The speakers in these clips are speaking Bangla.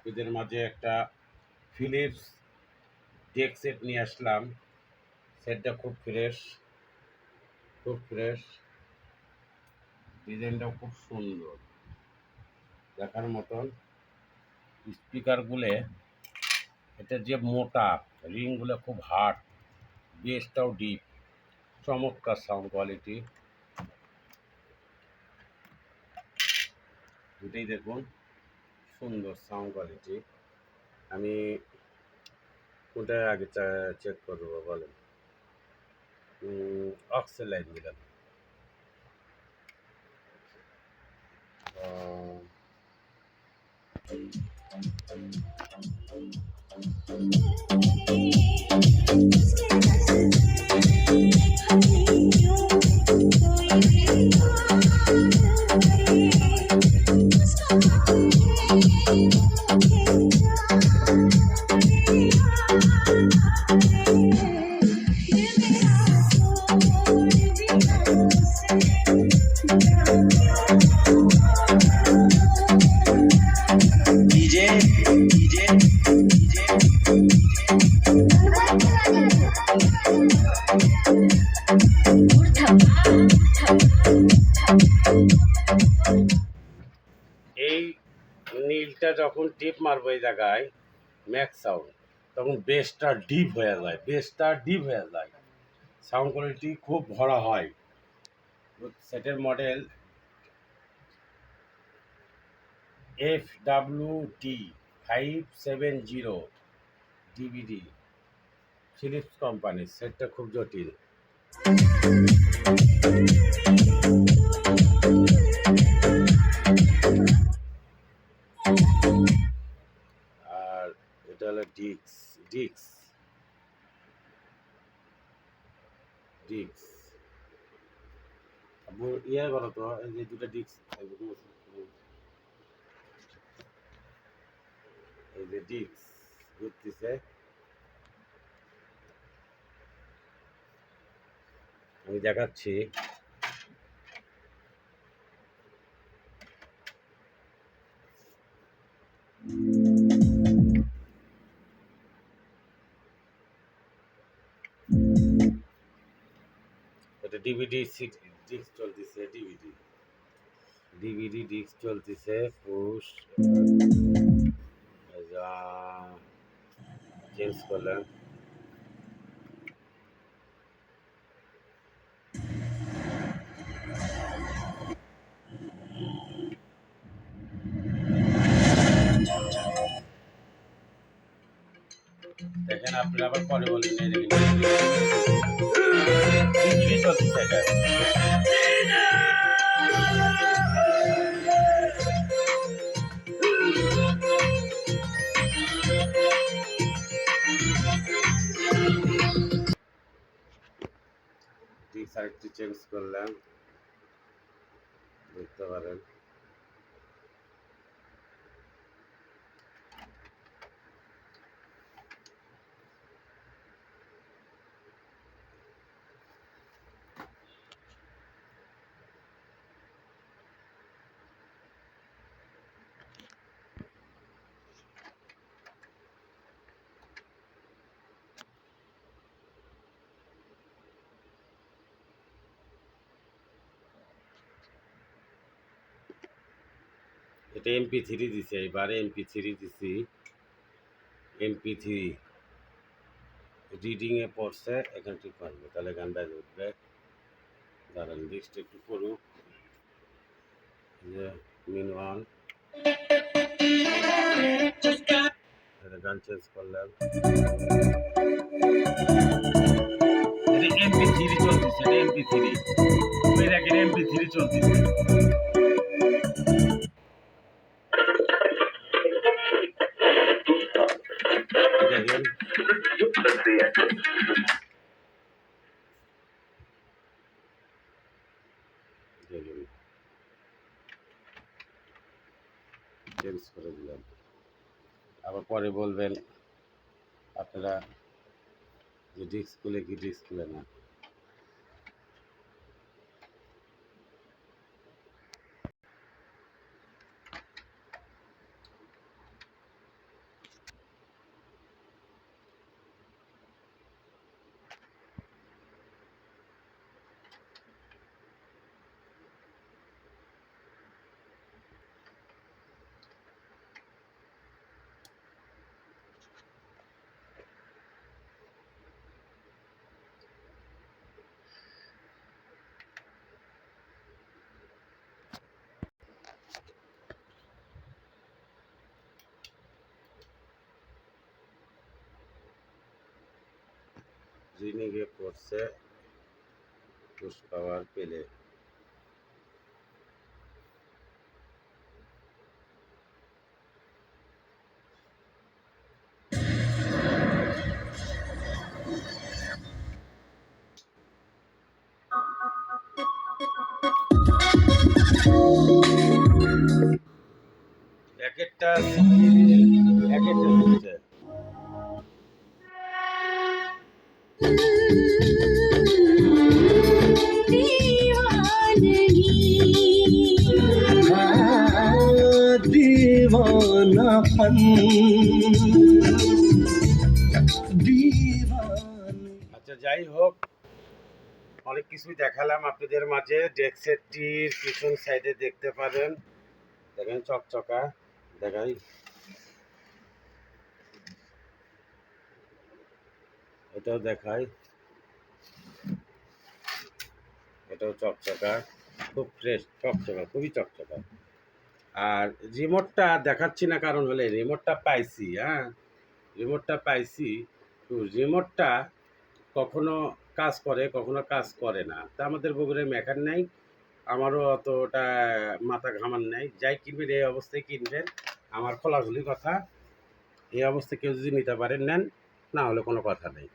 আপনাদের মাঝে একটা ফিলিপস ডেক সেট নিয়ে আসলাম। সেটটা খুব ফ্রেশ খুব ফ্রেশ। ডিজাইনটাও খুব সুন্দর। দেখার মতন স্পিকারগুলো, এটা যে মোটা, রিংগুলো খুব হার্ড, বেসটাও ডিপ, চমৎকার সাউন্ড কোয়ালিটি। দুটোই দেখুন। সুন্দর সাউন্ড কোয়ালিটি আমি কোনটা আগে চেক করব বলেন। অক্সেল লাইন দিলাম। আহ, DJ, এই নীলটা যখন টিপ মারবো এই জায়গায় ম্যাক্স সাউন্ড তখন বেসটা ডিপ হয়ে যায় বেসটা ডিপ হয়ে যায়। সাউন্ড কোয়ালিটি খুব ভরা হয়। সেটের model F W D five seven zero DVD Philips company সেটটা খুব জটিল। আর এটা হলো ডিক্স ডিক্স। ডিক্স। ইয়ে করো তো এই যে দুটো ডিক্স। এই যে ডিক্স, ঘুরতেছে। আমি দেখাচ্ছি। এটা ডিভিডি ডিস্ক চলতেছে ডিভিডি ডিভিডি ডিস্ক চলতেছে পুশ চেঞ্জ করলাম। আবার পরে চলতেছে এটা। ডিস্ক আরেকটু চেঞ্জ করলাম। দেখতে পারেন। এটা এমপি থ্রি দিছে, এবারে এমপি থ্রি দিছি। এমপি থ্রি রিডিংয়ে পড়ছে, এখান ঠিক পারবে। তাহলে গানটা উঠবে। দাঁড়ান লিস্ট একটু করুক যে মিন ওয়ান এটা গান চেঞ্জ করলাম। এমপি থ্রি চলতেছে এমপি থ্রি এমপি থ্রি চলতেছে। করে দিলাম আবার পরে বলবেন আপনারা যে ডিস্ক খুলে কি ডিস্ক খুলে না? জিনিগে পড়ছে পুশ পাওয়ার পেলে এক একটা এক একটা আচ্ছা যাই হোক অনেক কিছুই দেখালাম আপনাদের মাঝে। ডেক্সেটটির পিছন সাইডে দেখতে পারেন। দেখেন চকচকা। দেখাই। এটাও দেখাই। এটাও চকচকা। খুব ফ্রেশ চকচকা খুবই চকচকা। আর রিমোটটা দেখাচ্ছি না কারণ হলে রিমোটটা পাইছি হ্যাঁ? রিমোটটা পাইছি, তো রিমোটটা কখনো কাজ করে, কখনো কাজ করে না। তা আমাদের বগুড়ে মেকার নাই, আমারও অতটা মাথা ঘামান নাই। যাই কিনবেন, এই অবস্থায় কিনবেন। আমার খোলাখুলি কথা, এই অবস্থায় কেউ যদি নিতে পারেন নেন, না হলে কোনো কথা নেই।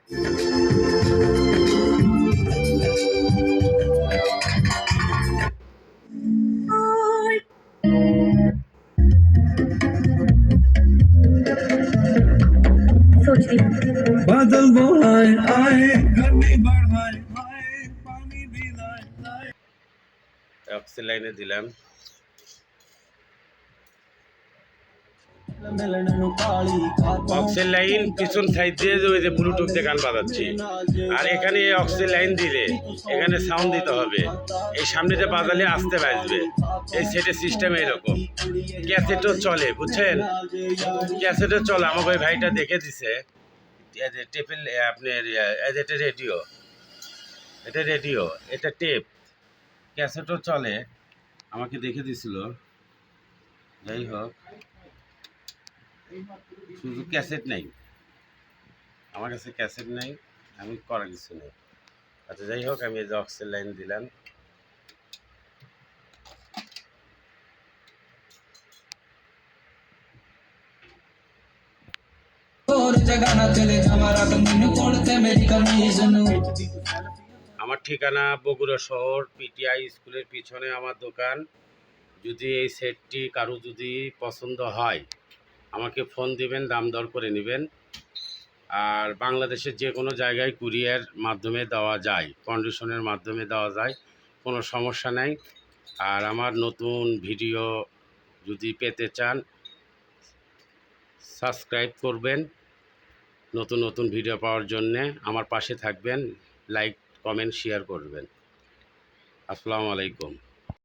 बादल बोलाए आए गर्मी बढ़ाए आए पानी भी लाए लाए অক্সিলাইনে দিলাম অক্সিল লাইন পিছন সাইড দিয়ে ওই যে ব্লুটুথ দিয়ে গান বাজাচ্ছি। আর এখানে এই অক্সিল লাইন দিলে এখানে সাউন্ড দিতে হবে। এই সামনে যে বাজালে আসতে বাজবে, এই সেটের সিস্টেম এরকম ক্যাসেটও চলে, বুঝছেন? ক্যাসেটও চলে। আমাকে ওই ভাইটা দেখে দিছে। টেপের আপনার এটা রেডিও এটা রেডিও এটা টেপ ক্যাসেটও চলে। আমাকে দেখে দিছিল। যাই হোক। শুধু ক্যাসেট নেই। আমার কাছে ক্যাসেট নেই, আমি করা কিছু নেই। আচ্ছা যাই হোক, আমি এই অক্সের লাইন দিলাম। আমার ঠিকানা বগুড়া শহর, পিটিআই স্কুলের পিছনে আমার দোকান। যদি এই সেটটি কারও যদি পছন্দ হয় আমাকে ফোন দিবেন, দাম দর করে নেবেন। আর বাংলাদেশের যে কোনো জায়গায় কুরিয়ার মাধ্যমে দেওয়া যায় কন্ডিশনের মাধ্যমে দেওয়া যায়, কোনো সমস্যা নাই। আর আমার নতুন ভিডিও যদি পেতে চান সাবস্ক্রাইব করবেন। নতুন নতুন ভিডিও পাওয়ার জন্যে আমার পাশে থাকবেন লাইক কমেন্ট শেয়ার করবেন। আসসালামু আলাইকুম।